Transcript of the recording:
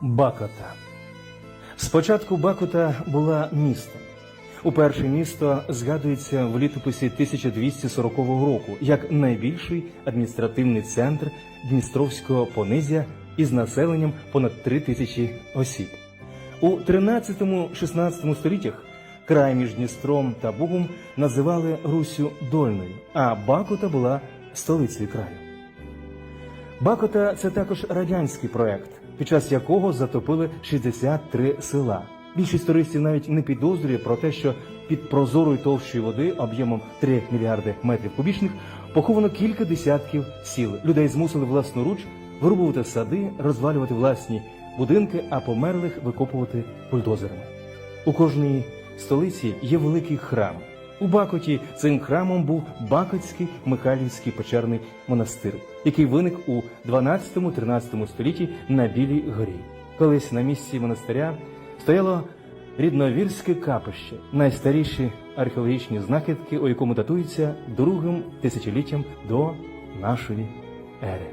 Бакота. Спочатку Бакота була містом. Уперше місто згадується в літописі 1240 року як найбільший адміністративний центр Дністровського понизя із населенням понад 3 тисячі осіб. У 13-16 століттях край між Дністром та Бугом називали Руссю Дольною, а Бакота була столицею краю. Бакота це також радянський проект, під час якого затопили 63 села. Більшість туристів навіть не підозрює про те, що під прозорою товщою води об'ємом 3 мільярди метрів кубічних поховано кілька десятків сіл. Людей змусили власноруч вирубувати сади, розвалювати власні будинки, а померлих викопувати бульдозерами. У кожній столиці є великий храм. У Бакоті цим храмом був Бакотський Михайлівський печерний монастир, який виник у 12-13 столітті на Білій горі. Колись на місці монастиря стояло рідновірське капище, найстаріші археологічні знахідки, у якому датується другим тисячоліттям до нашої ери.